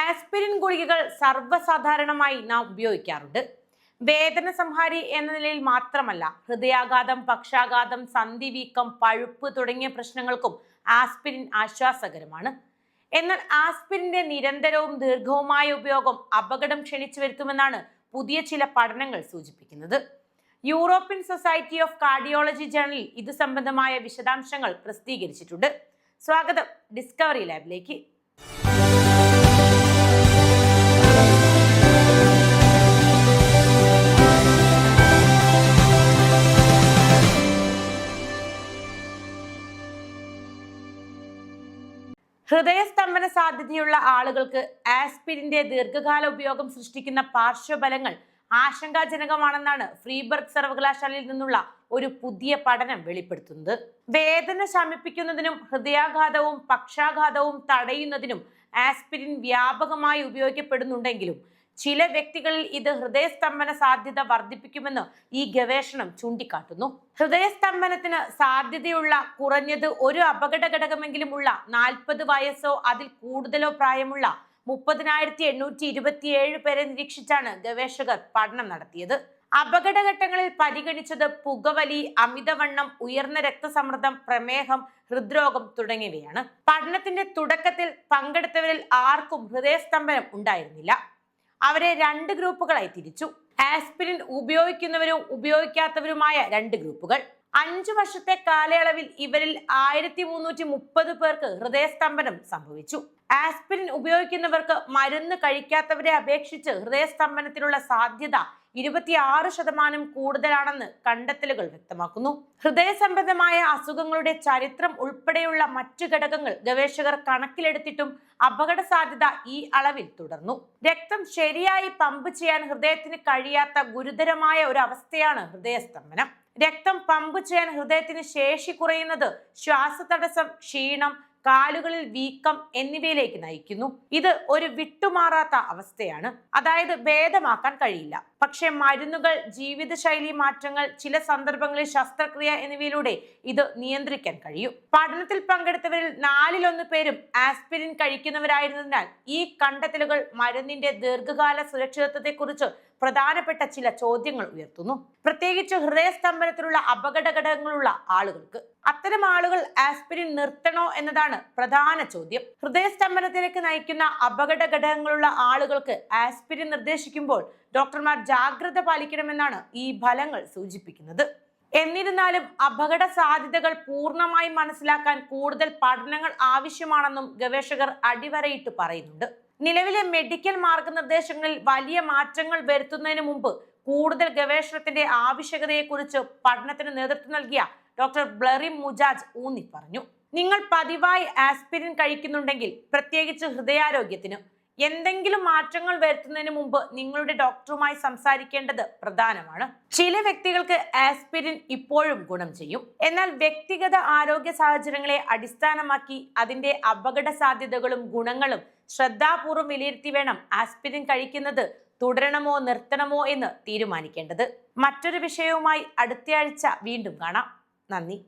Aspirin ഗുളികകൾ സർവസാധാരണമായി നാം ഉപയോഗിക്കാറുണ്ട്. വേദന സംഹാരി എന്ന നിലയിൽ മാത്രമല്ല ഹൃദയാഘാതം പക്ഷാഘാതം സന്ധിവീക്കം പഴുപ്പ് തുടങ്ങിയ പ്രശ്നങ്ങൾക്കും ആസ്പിരിൻ ആശ്വാസകരമാണ്. എന്നാൽ ആസ്പിരിന്റെ നിരന്തരവും ദീർഘവുമായ ഉപയോഗം അപകടം ക്ഷണിച്ചു വരുത്തുമെന്നാണ് പുതിയ ചില പഠനങ്ങൾ സൂചിപ്പിക്കുന്നത്. യൂറോപ്യൻ സൊസൈറ്റി ഓഫ് കാർഡിയോളജി ജേണലിൽ ഇത് സംബന്ധമായ വിശദാംശങ്ങൾ പ്രസിദ്ധീകരിച്ചിട്ടുണ്ട്. സ്വാഗതം ഡിസ്കവറി ലാബിലേക്ക്. ഹൃദയസ്തംഭന സാധ്യതയുള്ള ആളുകൾക്ക് ആസ്പിരിന്റെ ദീർഘകാല ഉപയോഗം സൃഷ്ടിക്കുന്ന പാർശ്വഫലങ്ങൾ ആശങ്കാജനകമാണെന്നാണ് ഫ്രീബർഗ് സർവകലാശാലയിൽ നിന്നുള്ള ഒരു പുതിയ പഠനം വെളിപ്പെടുത്തുന്നത്. വേദന ശമിപ്പിക്കുന്നതിനും ഹൃദയാഘാതവും പക്ഷാഘാതവും തടയുന്നതിനും ആസ്പിരിൻ വ്യാപകമായി ഉപയോഗിക്കപ്പെടുന്നുണ്ടെങ്കിലും ചില വ്യക്തികളിൽ ഇത് ഹൃദയസ്തംഭന സാധ്യത വർദ്ധിപ്പിക്കുമെന്ന് ഈ ഗവേഷണം ചൂണ്ടിക്കാട്ടുന്നു. ഹൃദയസ്തംഭനത്തിന് സാധ്യതയുള്ള കുറഞ്ഞത് ഒരു അപകട ഘടകമെങ്കിലും ഉള്ള നാൽപ്പത് വയസ്സോ അതിൽ കൂടുതലോ പ്രായമുള്ള മുപ്പതിനായിരത്തി എണ്ണൂറ്റി ഇരുപത്തിയേഴ് പേരെ നിരീക്ഷിച്ചാണ് ഗവേഷകർ പഠനം നടത്തിയത്. അപകടഘട്ടങ്ങളിൽ പരിഗണിച്ചത് പുകവലി അമിതവണ്ണം ഉയർന്ന രക്തസമ്മർദ്ദം പ്രമേഹം ഹൃദ്രോഗം തുടങ്ങിയവയാണ്. പഠനത്തിന്റെ തുടക്കത്തിൽ പങ്കെടുത്തവരിൽ ആർക്കും ഹൃദയസ്തംഭനം ഉണ്ടായിരുന്നില്ല. അവരെ രണ്ട് ഗ്രൂപ്പുകളായി തിരിച്ചു. ആസ്പിരിൻ ഉപയോഗിക്കുന്നവരും ഉപയോഗിക്കാത്തവരുമായ രണ്ട് ഗ്രൂപ്പുകൾ. അഞ്ചു വർഷത്തെ കാലയളവിൽ ഇവരിൽ ആയിരത്തി മുന്നൂറ്റി മുപ്പത് പേർക്ക് ഹൃദയസ്തംഭനം സംഭവിച്ചു. ആസ്പിരിൻ ഉപയോഗിക്കുന്നവർക്ക് മരുന്ന് കഴിക്കാത്തവരെ അപേക്ഷിച്ച് ഹൃദയസ്തംഭനത്തിനുള്ള സാധ്യത ഇരുപത്തിയാറ് ശതമാനം കൂടുതലാണെന്ന് കണ്ടെത്തലുകൾ വ്യക്തമാക്കുന്നു. ഹൃദയ സംബന്ധമായ അസുഖങ്ങളുടെ ചരിത്രം ഉൾപ്പെടെയുള്ള മറ്റു ഘടകങ്ങൾ ഗവേഷകർ കണക്കിലെടുത്തിട്ടും അപകട സാധ്യത ഈ അളവിൽ തുടർന്നു. രക്തം ശരിയായി പമ്പ് ചെയ്യാൻ ഹൃദയത്തിന് കഴിയാത്ത ഗുരുതരമായ ഒരു അവസ്ഥയാണ് ഹൃദയസ്തംഭനം. രക്തം പമ്പ് ചെയ്യാൻ ഹൃദയത്തിന് ശേഷി കുറയുന്നത് ശ്വാസതടസ്സം ക്ഷീണം കാലുകളിൽ വീക്കം എന്നിവയിലേക്ക് നയിക്കുന്നു. ഇത് ഒരു വിട്ടുമാറാത്ത അവസ്ഥയാണ്. അതായത് ഭേദമാക്കാൻ കഴിയില്ല. പക്ഷേ മരുന്നുകൾ ജീവിതശൈലി മാറ്റങ്ങൾ ചില സന്ദർഭങ്ങളിൽ ശസ്ത്രക്രിയ എന്നിവയിലൂടെ ഇത് നിയന്ത്രിക്കാൻ കഴിയും. പഠനത്തിൽ പങ്കെടുത്തവരിൽ നാലിലൊന്ന് പേരും ആസ്പിരിൻ കഴിക്കുന്നവരായിരുന്നതിനാൽ ഈ കണ്ടെത്തലുകൾ മരുന്നിന്റെ ദീർഘകാല സുരക്ഷിതത്വത്തെക്കുറിച്ച് പ്രധാനപ്പെട്ട ചില ചോദ്യങ്ങൾ ഉയർത്തുന്നു. പ്രത്യേകിച്ച് ഹൃദയസ്തംഭനത്തിലുള്ള അപകട ഘടകങ്ങളുള്ള ആളുകൾക്ക്. അത്തരം ആളുകൾ ആസ്പിരിൻ നിർത്തണോ എന്നതാണ് പ്രധാന ചോദ്യം. ഹൃദയസ്തംഭനത്തിലേക്ക് നയിക്കുന്ന അപകട ഘടകങ്ങളുള്ള ആളുകൾക്ക് ആസ്പിരിൻ നിർദ്ദേശിക്കുമ്പോൾ ഡോക്ടർമാർ ജാഗ്രത പാലിക്കണമെന്നാണ് ഈ ഫലങ്ങൾ സൂചിപ്പിക്കുന്നത്. എന്നിരുന്നാലും അപകട സാധ്യതകൾ പൂർണമായി മനസ്സിലാക്കാൻ കൂടുതൽ പഠനങ്ങൾ ആവശ്യമാണെന്നും ഗവേഷകർ അടിവരയിട്ട് പറയുന്നുണ്ട്. നിലവിലെ മെഡിക്കൽ മാർഗനിർദ്ദേശങ്ങളിൽ വലിയ മാറ്റങ്ങൾ വരുത്തുന്നതിന് മുമ്പ് കൂടുതൽ ഗവേഷണത്തിന്റെ ആവശ്യകതയെക്കുറിച്ച് പഠനത്തിന് നേതൃത്വം നൽകിയ ഡോക്ടർ ബ്ലറി മുജാജ് ഊന്നി പറഞ്ഞു. നിങ്ങൾ പതിവായി ആസ്പിരിൻ കഴിക്കുന്നുണ്ടെങ്കിൽ പ്രത്യേകിച്ച് ഹൃദയാരോഗ്യത്തിന് എന്തെങ്കിലും മാറ്റങ്ങൾ വരുത്തുന്നതിന് മുമ്പ് നിങ്ങളുടെ ഡോക്ടറുമായി സംസാരിക്കേണ്ടത് പ്രധാനമാണ്. ചില വ്യക്തികൾക്ക് ആസ്പിരിൻ ഇപ്പോഴും ഗുണം ചെയ്യും. എന്നാൽ വ്യക്തിഗത ആരോഗ്യ സാഹചര്യങ്ങളെ അടിസ്ഥാനമാക്കി അതിന്റെ അപകട സാധ്യതകളും ഗുണങ്ങളും ശ്രദ്ധാപൂർവം വിലയിരുത്തി വേണം ആസ്പിരിൻ കഴിക്കുന്നത്. തുടരണമോ നിർത്തണമോ എന്ന് തീരുമാനിക്കേണ്ടത്. മറ്റൊരു വിഷയവുമായി അടുത്തയാഴ്ച വീണ്ടും കാണാം. നന്ദി.